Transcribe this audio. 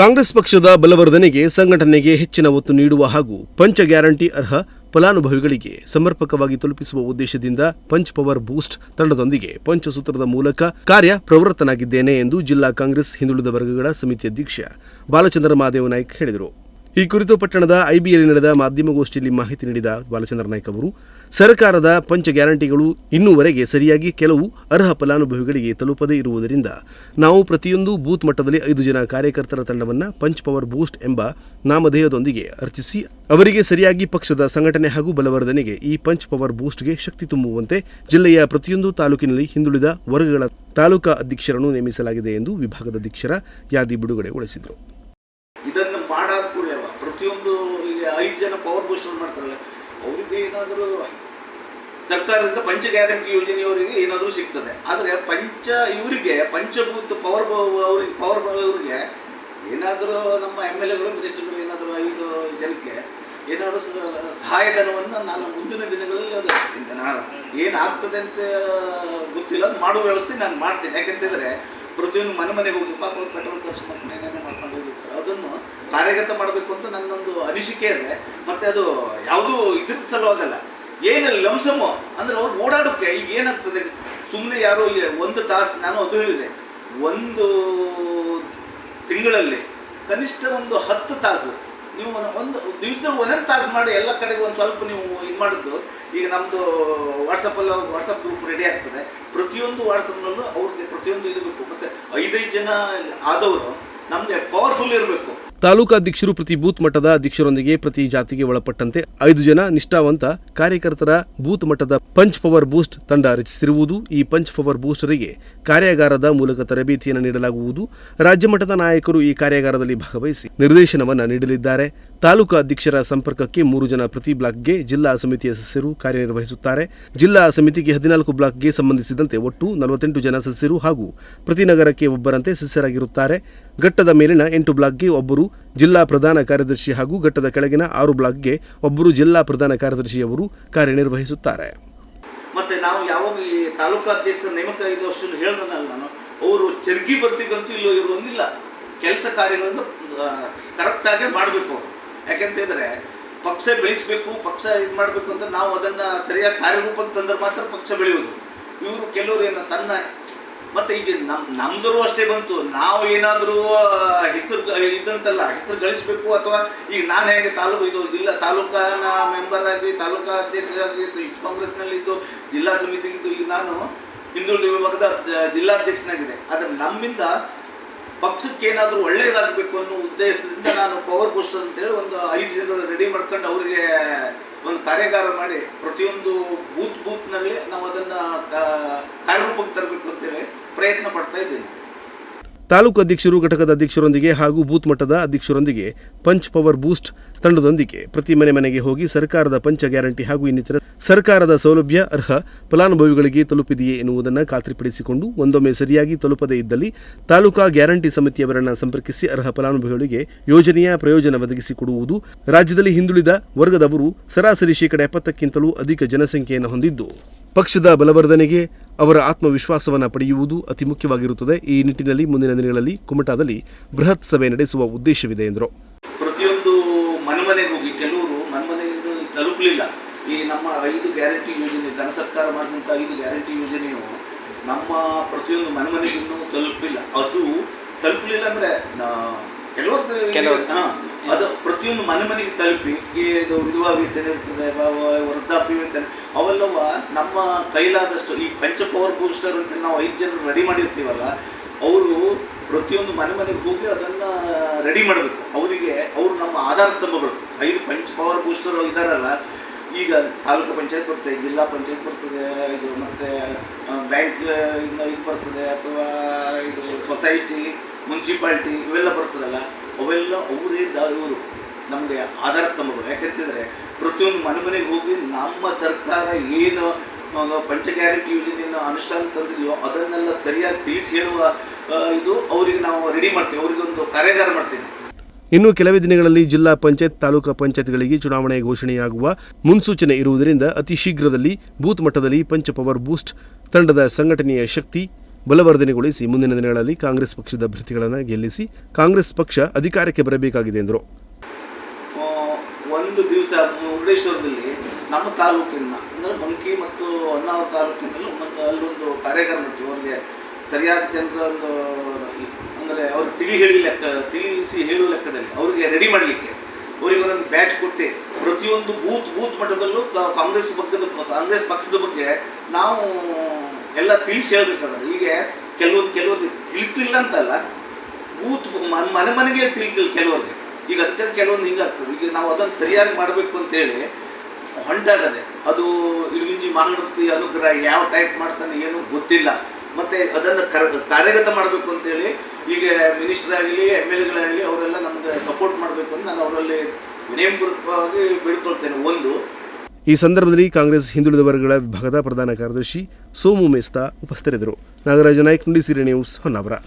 ಕಾಂಗ್ರೆಸ್ ಪಕ್ಷದ ಬಲವರ್ಧನೆಗೆ ಸಂಘಟನೆಗೆ ಹೆಚ್ಚಿನ ಒತ್ತು ನೀಡುವ ಹಾಗೂ ಪಂಚ ಗ್ಯಾರಂಟಿ ಅರ್ಹ ಫಲಾನುಭವಿಗಳಿಗೆ ಸಮರ್ಪಕವಾಗಿ ತಲುಪಿಸುವ ಉದ್ದೇಶದಿಂದ ಪಂಚ್ ಪವರ್ ಬೂಸ್ಟ್ ತಂಡದೊಂದಿಗೆ ಪಂಚಸೂತ್ರದ ಮೂಲಕ ಕಾರ್ಯ ಪ್ರವೃತ್ತನಾಗಿದ್ದೇನೆ ಎಂದು ಜಿಲ್ಲಾ ಕಾಂಗ್ರೆಸ್ ಹಿಂದುಳಿದ ವರ್ಗಗಳ ಸಮಿತಿ ಅಧ್ಯಕ್ಷ ಬಾಲಚಂದ್ರ ಮಹಾದೇವ ನಾಯ್ಕ್ ಹೇಳಿದರು. ಈ ಕುರಿತು ಪಟ್ಟಣದ ಐಬಿಯಲ್ಲಿ ನಡೆದ ಮಾಧ್ಯಮಗೋಷ್ಠಿಯಲ್ಲಿ ಮಾಹಿತಿ ನೀಡಿದ ಬಾಲಚಂದ್ರ ನಾಯ್ಕ ಅವರು, ಸರ್ಕಾರದ ಪಂಚ ಗ್ಯಾರಂಟಿಗಳು ಇನ್ನೂವರೆಗೆ ಸರಿಯಾಗಿ ಕೆಲವು ಅರ್ಹ ಫಲಾನುಭವಿಗಳಿಗೆ ತಲುಪದೇ ಇರುವುದರಿಂದ ನಾವು ಪ್ರತಿಯೊಂದು ಬೂತ್ ಮಟ್ಟದಲ್ಲಿ ಐದು ಜನ ಕಾರ್ಯಕರ್ತರ ತಂಡವನ್ನು ಪಂಚ್ ಪವರ್ ಬೂಸ್ಟ್ ಎಂಬ ನಾಮಧೇಯದೊಂದಿಗೆ ಅರ್ಚಿಸಿ, ಅವರಿಗೆ ಸರಿಯಾಗಿ ಪಕ್ಷದ ಸಂಘಟನೆ ಹಾಗೂ ಬಲವರ್ಧನೆಗೆ ಈ ಪಂಚ್ ಪವರ್ ಬೂಸ್ಟ್ಗೆ ಶಕ್ತಿ ತುಂಬುವಂತೆ ಜಿಲ್ಲೆಯ ಪ್ರತಿಯೊಂದು ತಾಲೂಕಿನಲ್ಲಿ ಹಿಂದುಳಿದ ವರ್ಗಗಳ ತಾಲೂಕಾ ಅಧ್ಯಕ್ಷರನ್ನು ನೇಮಿಸಲಾಗಿದೆ ಎಂದು ವಿಭಾಗದ ಅಧ್ಯಕ್ಷರ ಯಾದಿ ಬಿಡುಗಡೆಗೊಳಿಸಿದರು ಮಾಡಾದ ಕೂಡಲೇ ಪ್ರತಿಯೊಂದು ಈಗ ಐದು ಜನ ಪವರ್ ಬೂಸ್ಟರ್ ಮಾಡ್ತಾರಲ್ಲ, ಅವರಿಗೆ ಏನಾದರೂ ಸರ್ಕಾರದಿಂದ ಪಂಚ ಗ್ಯಾರಂಟಿ ಯೋಜನೆಯವರಿಗೆ ಏನಾದರೂ ಸಿಗ್ತದೆ. ಆದರೆ ಪಂಚ ಇವರಿಗೆ, ಪಂಚಭೂತ ಪವರ್ ಅವ್ರಿಗೆ ಪವರ್ ಅವರಿಗೆ ಏನಾದರೂ ನಮ್ಮ ಎಂ ಎಲ್ ಎಗಳು, ಮಿನಿಸ್ಟರ್ಗಳು ಏನಾದರೂ ಐದು ಜನಕ್ಕೆ ಏನಾದರೂ ಸಹಾಯಧನವನ್ನು ನಾನು ಮುಂದಿನ ದಿನಗಳಲ್ಲಿ ಅದು ಏನಾಗ್ತದೆ ಅಂತ ಗೊತ್ತಿಲ್ಲ, ಅದು ಮಾಡುವ ವ್ಯವಸ್ಥೆ ನಾನು ಮಾಡ್ತೀನಿ. ಯಾಕೆಂತಂದರೆ ಪ್ರತಿಯೊಂದು ಮನೆ ಮನೆಗೆ ಹೋಗಿ ಪಾಪ ಅವ್ರು ಪೆಟ್ರೋಲ್ ಖರ್ಚು ಮಾಡ್ಕೊಂಡು ಮಾಡ್ಕೊಂಡು ಹೋಗಿರ್ತಾರೆ. ಅದನ್ನು ಕಾರ್ಯಗತ ಮಾಡಬೇಕು ಅಂತ ನನ್ನೊಂದು ಅನಿಸಿಕೆ ಇದೆ. ಮತ್ತು ಅದು ಯಾವುದೂ ಇದ್ರ ಸಲುವಾಗಲ್ಲ. ಏನು ಲಂಸಮು ಅಂದರೆ ಅವ್ರು ಓಡಾಡೋಕ್ಕೆ ಈಗ ಏನಾಗ್ತದೆ? ಸುಮ್ಮನೆ ಯಾರೋ ಒಂದು ತಾಸು, ನಾನು ಅದು ಹೇಳಿದೆ. ಒಂದು ತಿಂಗಳಲ್ಲಿ ಕನಿಷ್ಠ ಒಂದು ಹತ್ತು ತಾಸು ನೀವು ಒಂದು- ದಿವಸದಲ್ಲಿ ಒಂದೊಂದು ತಾಸು ಮಾಡಿ ಎಲ್ಲ ಕಡೆಗೆ ಒಂದು ಸ್ವಲ್ಪ ನೀವು ಇದು ಮಾಡಿದ್ದು. ಈಗ ನಮ್ಮದು ವಾಟ್ಸಪ್ಪಲ್ಲಿ ವಾಟ್ಸಪ್ ಗ್ರೂಪ್ ರೆಡಿ ಆಗ್ತದೆ. ಪ್ರತಿಯೊಂದು ವಾಟ್ಸಪ್ನಲ್ಲೂ ಅವ್ರಿಗೆ ಪ್ರತಿಯೊಂದು ಇದು ಬೇಕು ಮತ್ತು ಐದೈದು ಜನ ಆದವರು ನಮಗೆ ಪವರ್ಫುಲ್ ಇರಬೇಕು. ತಾಲೂಕಾಧ್ಯಕ್ಷರು ಪ್ರತಿ ಬೂತ್ ಮಟ್ಟದ ಅಧ್ಯಕ್ಷರೊಂದಿಗೆ ಪ್ರತಿ ಜಾತಿಗೆ ಒಳಪಟ್ಟಂತೆ ಐದು ಜನ ನಿಷ್ಠಾವಂತ ಕಾರ್ಯಕರ್ತರ ಬೂತ್ ಮಟ್ಟದ ಪಂಚ್ ಪವರ್ ಬೂಸ್ಟ್ ತಂಡ ರಚಿಸಿರುವುದು. ಈ ಪಂಚ್ ಪವರ್ ಬೂಸ್ಟರಿಗೆ ಕಾರ್ಯಾಗಾರದ ಮೂಲಕ ತರಬೇತಿಯನ್ನು ನೀಡಲಾಗುವುದು. ರಾಜ್ಯ ಮಟ್ಟದ ನಾಯಕರು ಈ ಕಾರ್ಯಾಗಾರದಲ್ಲಿ ಭಾಗವಹಿಸಿ ನಿರ್ದೇಶನವನ್ನು ನೀಡಲಿದ್ದಾರೆ. ತಾಲೂಕಾ ಅಧ್ಯಕ್ಷರ ಸಂಪರ್ಕಕ್ಕೆ ಮೂರು ಜನ ಪ್ರತಿ ಬ್ಲಾಕ್ಗೆ ಜಿಲ್ಲಾ ಸಮಿತಿಯ ಸದಸ್ಯರು ಕಾರ್ಯನಿರ್ವಹಿಸುತ್ತಾರೆ. ಜಿಲ್ಲಾ ಸಮಿತಿಗೆ ಹದಿನಾಲ್ಕು ಬ್ಲಾಕ್ಗೆ ಸಂಬಂಧಿಸಿದಂತೆ ಒಟ್ಟು ನಲವತ್ತೆಂಟು ಜನ ಸದಸ್ಯರು ಹಾಗೂ ಪ್ರತಿ ನಗರಕ್ಕೆ ಒಬ್ಬರಂತೆ ಸದಸ್ಯರಾಗಿರುತ್ತಾರೆ. ಘಟ್ಟದ ಮೇಲಿನ ಎಂಟು ಬ್ಲಾಕ್ಗೆ ಒಬ್ಬರು ಜಿಲ್ಲಾ ಪ್ರಧಾನ ಕಾರ್ಯದರ್ಶಿ ಹಾಗೂ ಘಟ್ಟದ ಕೆಳಗಿನ ಆರು ಬ್ಲಾಕ್ಗೆ ಒಬ್ಬರು ಜಿಲ್ಲಾ ಪ್ರಧಾನ ಕಾರ್ಯದರ್ಶಿಯವರು ಕಾರ್ಯನಿರ್ವಹಿಸುತ್ತಾರೆ. ಮತ್ತೆ ನಾವು ಯಾವಾಗ ಈ ತಾಲೂಕು ಅಧ್ಯಕ್ಷರ ನೇಮಕ ಐದು ವರ್ಷದಲ್ಲಿ ಹೇಳ್ದನಲ್ಲ ನಾನು. ಅವರು ಚರ್ಗಿ ಬರ್ತಿಗಂತೂ ಇಲ್ಲೋ ಇರುವಂಗಿಲ್ಲ ಕೆಲಸ ಕಾರ್ಯಗಳನ್ನು ಕರೆಕ್ಟಾಗಿ ಮಾಡಬೇಕು ಅವರು. ಯಾಕೆಂತಂದ್ರೆ ಪಕ್ಷ ಬೆಳೆಸಬೇಕು, ಪಕ್ಷ ಇದು ಮಾಡಬೇಕು ಅಂತ ನಾವು ಅದನ್ನು ಸರಿಯಾಗಿ ಕಾರ್ಯರೂಪಕ್ಕೆ ತಂದ್ರೆ ಮಾತ್ರ ಪಕ್ಷ ಬೆಳೆಯುವುದು. ಇವರು ಕೆಲವರು ಏನು, ತನ್ನ ಮತ್ತು ಈಗ ನಮ್ಮ ನಮ್ದರು ಅಷ್ಟೇ ಬಂತು. ನಾವು ಏನಾದರೂ ಹೆಸರು ಇದಂತಲ್ಲ, ಹೆಸರು ಗಳಿಸಬೇಕು ಅಥವಾ ಈಗ ನಾನು ಹೇಗೆ ತಾಲೂಕು, ಇದು ಜಿಲ್ಲಾ, ತಾಲೂಕಾನ ಮೆಂಬರ್ ಆಗಿ, ತಾಲೂಕಾ ಅಧ್ಯಕ್ಷರಾಗಿ ಯೂತ್ ಕಾಂಗ್ರೆಸ್ನಲ್ಲಿ ಇದ್ದು ಜಿಲ್ಲಾ ಸಮಿತಿಗಿದ್ದು ಈಗ ನಾನು ಹಿಂದುಳಿದ ವಿಭಾಗದ ಜಿಲ್ಲಾಧ್ಯಕ್ಷನಾಗಿದೆ ಆದರೆ ನಮ್ಮಿಂದ ಪಕ್ಷಕ್ಕೆ ಏನಾದರೂ ಒಳ್ಳೆಯದಾಗಬೇಕು ಅನ್ನೋ ಉದ್ದೇಶದಿಂದ ನಾನು ಪವರ್ ಬೂಸ್ಟರ್ ಅಂತೇಳಿ ಒಂದು ಐದು ಜನ ರೆಡಿ ಮಾಡ್ಕೊಂಡು ಅವರಿಗೆ ಒಂದು ಕಾರ್ಯಾಗಾರ ಮಾಡಿ ಪ್ರತಿಯೊಂದು ಬೂತ್ ಬೂತ್ನಲ್ಲಿ ನಾವು ಅದನ್ನು ಕಾರ್ಯರೂಪಕ್ಕೆ ತರಬೇಕು ಅಂತೇಳಿ ಪ್ರಯತ್ನ ಪಡ್ತಾ ಇದ್ದೀನಿ. ತಾಲೂಕು ಅಧ್ಯಕ್ಷರು, ಘಟಕದ ಅಧ್ಯಕ್ಷರೊಂದಿಗೆ ಹಾಗೂ ಬೂತ್ ಮಟ್ಟದ ಅಧ್ಯಕ್ಷರೊಂದಿಗೆ ಪಂಚ್ ಪವರ್ ಬೂಸ್ಟ್ ತಂಡದೊಂದಿಗೆ ಪ್ರತಿ ಮನೆ ಮನೆಗೆ ಹೋಗಿ ಸರ್ಕಾರದ ಪಂಚ ಗ್ಯಾರಂಟಿ ಹಾಗೂ ಇನ್ನಿತರ ಸರ್ಕಾರದ ಸೌಲಭ್ಯ ಅರ್ಹ ಫಲಾನುಭವಿಗಳಿಗೆ ತಲುಪಿದೆಯೇ ಎನ್ನುವುದನ್ನು ಖಾತ್ರಿಪಡಿಸಿಕೊಂಡು ಒಂದೊಮ್ಮೆ ಸರಿಯಾಗಿ ತಲುಪದೇ ಇದ್ದಲ್ಲಿ ತಾಲೂಕಾ ಗ್ಯಾರಂಟಿ ಸಮಿತಿಯವರನ್ನು ಸಂಪರ್ಕಿಸಿ ಅರ್ಹ ಫಲಾನುಭವಿಗಳಿಗೆ ಯೋಜನೆಯ ಪ್ರಯೋಜನ ಒದಗಿಸಿಕೊಡುವುದು ರಾಜ್ಯದಲ್ಲಿ ಹಿಂದುಳಿದ ವರ್ಗದವರು ಸರಾಸರಿ ಶೇಕಡ ಎಪ್ಪತ್ತಕ್ಕಿಂತಲೂ ಅಧಿಕ ಜನಸಂಖ್ಯೆಯನ್ನು ಹೊಂದಿದ್ದು, ಪಕ್ಷದ ಬಲವರ್ಧನೆಗೆ ಅವರ ಆತ್ಮವಿಶ್ವಾಸವನ್ನು ಪಡೆಯುವುದು ಅತಿ ಮುಖ್ಯವಾಗಿರುತ್ತದೆ. ಈ ನಿಟ್ಟಿನಲ್ಲಿ ಮುಂದಿನ ದಿನಗಳಲ್ಲಿ ಕುಮಟಾದಲ್ಲಿ ಬೃಹತ್ ಸಭೆ ನಡೆಸುವ ಉದ್ದೇಶವಿದೆ ಎಂದರು. ಪ್ರತಿಯೊಂದು ಮನೆ ಮನೆಗೆ ಹೋಗಿ ಕೆಲವರು ಮನೆ ಮನೆಗೆ ತಲುಪಲಿಲ್ಲ. ಈ ನಮ್ಮ ಐದು ಗ್ಯಾರಂಟಿ ಯೋಜನೆ ಧನ ಸರ್ಕಾರ ಮಾಡಿದಂಥ ಐದು ಗ್ಯಾರಂಟಿ ಯೋಜನೆಯು ನಮ್ಮ ಪ್ರತಿಯೊಂದು ಮನೆ ಮನೆಗೂ ತಲುಪಿಲ್ಲ. ಅದು ತಲುಪಲಿಲ್ಲ ಅಂದರೆ ಕೆಲವೊಂದು ಹಾ, ಅದು ಪ್ರತಿಯೊಂದು ಮನೆ ಮನೆಗೆ ತಲುಪಿ ಇದು ವಿಧವಾ ವೇತನ ಇರ್ತದೆ ವೃದ್ಧಾಪ್ಯ ವೇತನ ಅವೆಲ್ಲವ ನಮ್ಮ ಕೈಲಾದಷ್ಟು ಈ ಪಂಚ ಪವರ್ ಬೂಸ್ಟರ್ ಅಂತ ನಾವು ಐದು ಜನರು ರೆಡಿ ಮಾಡಿರ್ತೀವಲ್ಲ ಅವರು ಪ್ರತಿಯೊಂದು ಮನೆ ಮನೆಗೆ ಹೋಗಿ ಅದನ್ನು ರೆಡಿ ಮಾಡಬೇಕು. ಅವರಿಗೆ ಅವರು ನಮ್ಮ ಆಧಾರ ಸ್ತಂಭಗಳು ಐದು ಪಂಚ ಪವರ್ ಬೂಸ್ಟರ್ ಇದ್ದಾರಲ್ಲ ಈಗ ತಾಲೂಕು ಪಂಚಾಯತ್ ಬರ್ತದೆ, ಜಿಲ್ಲಾ ಪಂಚಾಯತ್ ಬರ್ತದೆ, ಇದು ಮತ್ತು ಬ್ಯಾಂಕ್ ಇಂದ ಇದು ಬರ್ತದೆ, ಅಥವಾ ಇದು ಸೊಸೈಟಿ ಮುನ್ಸಿಪಾಲ್ಟಿ ಇವೆಲ್ಲ ಬರ್ತದಲ್ಲ, ಅವೆಲ್ಲ ಅವರೇ ಇವರು ನಮಗೆ ಆಧಾರ ಸ್ತಂಭಗಳು. ಯಾಕೆಂತಂದರೆ ಪ್ರತಿಯೊಂದು ಮನೆ ಮನೆಗೆ ಹೋಗಿ ನಮ್ಮ ಸರ್ಕಾರ ಏನು ಪಂಚ ಗ್ಯಾರಂಟಿ ಯೋಜನೆಯನ್ನು ಅನುಷ್ಠಾನ ತಂದಿದೆಯೋ ಅದನ್ನೆಲ್ಲ ಸರಿಯಾಗಿ ತಿಳಿಸಿ ಹೇಳುವ ಇದು ಅವರಿಗೆ ನಾವು ರೆಡಿ ಮಾಡ್ತೀವಿ. ಅವರಿಗೆ ಒಂದು ಕಾರ್ಯಾಗಾರ ಮಾಡ್ತೀವಿ ಇನ್ನು ಕೆಲವೇ ದಿನಗಳಲ್ಲಿ ಜಿಲ್ಲಾ ಪಂಚಾಯತ್, ತಾಲೂಕಾ ಪಂಚಾಯತ್ಗಳಿಗೆ ಚುನಾವಣೆ ಘೋಷಣೆಯಾಗುವ ಮುನ್ಸೂಚನೆ ಇರುವುದರಿಂದ ಅತಿ ಶೀಘ್ರದಲ್ಲಿ ಬೂತ್ ಮಟ್ಟದಲ್ಲಿ ಪಂಚ ಪವರ್ ಬೂಸ್ಟ್ ತಂಡದ ಸಂಘಟನೆಯ ಶಕ್ತಿ ಬಲವರ್ಧನೆಗೊಳಿಸಿ ಮುಂದಿನ ದಿನಗಳಲ್ಲಿ ಕಾಂಗ್ರೆಸ್ ಪಕ್ಷದ ಅಭ್ಯರ್ಥಿಗಳನ್ನು ಗೆಲ್ಲಿಸಿ ಕಾಂಗ್ರೆಸ್ ಪಕ್ಷ ಅಧಿಕಾರಕ್ಕೆ ಬರಬೇಕಾಗಿದೆ ಎಂದರು. ಒಂದು ದಿವಸ ಮುರುಡೇಶ್ವರದಲ್ಲಿ ನಮ್ಮ ತಾಲೂಕಿನ, ಅಂದರೆ ಬಂಕಿ ಮತ್ತು ಹೊನ್ನಾವರ ತಾಲೂಕಿನಲ್ಲಿ ಒಂದು ಅಲ್ಲೊಂದು ಕಾರ್ಯಕ್ರಮ ಇತ್ತು ಅವರಿಗೆ ಸರಿಯಾದ ಜನರ ಒಂದು ತಿಳಿ ಹೇಳಿ ಲೆಕ್ಕ, ತಿಳಿಸಿ ಹೇಳುವ ಲೆಕ್ಕದಲ್ಲಿ ಅವರಿಗೆ ರೆಡಿ ಮಾಡಲಿಕ್ಕೆ. ಅವರಿಗೆ ಒಂದೊಂದು ಬ್ಯಾಚ್ ಕೊಟ್ಟೆ. ಪ್ರತಿಯೊಂದು ಬೂತ್ ಬೂತ್ ಮಟ್ಟದಲ್ಲೂ ಕಾಂಗ್ರೆಸ್ ಪಕ್ಷದ ಕಾಂಗ್ರೆಸ್ ಪಕ್ಷದ ಬಗ್ಗೆ ನಾವು ಎಲ್ಲ ತಿಳಿಸಿ ಹೇಳಬೇಕಾದ್ರೆ, ಈಗ ಕೆಲವೊಂದು ಕೆಲವೊಂದು ತಿಳಿಸ್ಲಿಲ್ಲ ಅಂತಲ್ಲ ಬೂತ್ ಮನ್- ಮನೆ ಮನೆಗೆ ತಿಳಿಸಿಲ್ಲ ಕೆಲವರಿಗೆ. ಈಗ ಅದಕ್ಕೆ ಕೆಲವೊಂದು ಹಿಂಗಾಗ್ತದೆ. ಈಗ ನಾವು ಅದನ್ನು ಸರಿಯಾಗಿ ಮಾಡಬೇಕು ಅಂತೇಳಿ ಹೊಂಟಾಗದೆ, ಅದು ಇಡಗುಂಜಿ ಮಹಾಗಣಪತಿ ಅನುಗ್ರಹ ಯಾವ ಟೈಪ್ ಮಾಡ್ತಾನೆ, ಏನು ಗೊತ್ತಿಲ್ಲ. ಮತ್ತೆ ಅದನ್ನು ಕರ, ಕಾರ್ಯಗತ ಮಾಡಬೇಕು ಅಂತೇಳಿ ಈಗ ಮಿನಿಸ್ಟರ್ ಆಗಲಿ ಎಂ ಎಲ್ ಎಗಳಾಗಲಿ ಅವರೆಲ್ಲ ನಮಗೆ ಸಪೋರ್ಟ್ ಮಾಡಬೇಕು ಅಂತ ನಾನು ಅವರಲ್ಲಿ ವಿನಯಪೂರ್ವಕವಾಗಿ ಬೇಡ್ಕೊಳ್ತೇನೆ. ಒಂದು. ಈ ಸಂದರ್ಭದಲ್ಲಿ ಕಾಂಗ್ರೆಸ್ ಹಿಂದುಳಿದ ವರ್ಗಗಳ ವಿಭಾಗದ ಪ್ರಧಾನ ಕಾರ್ಯದರ್ಶಿ ಸೋಮು ಮೇಸ್ತಾ ಉಪಸ್ಥಿತರಿದ್ದರು. ನಾಗರಾಜ ನಾಯ್ಕ್ ನುಡಿ ಸಿರಿ ನ್ಯೂಸ್ ಹೊನ್ನಾವರ.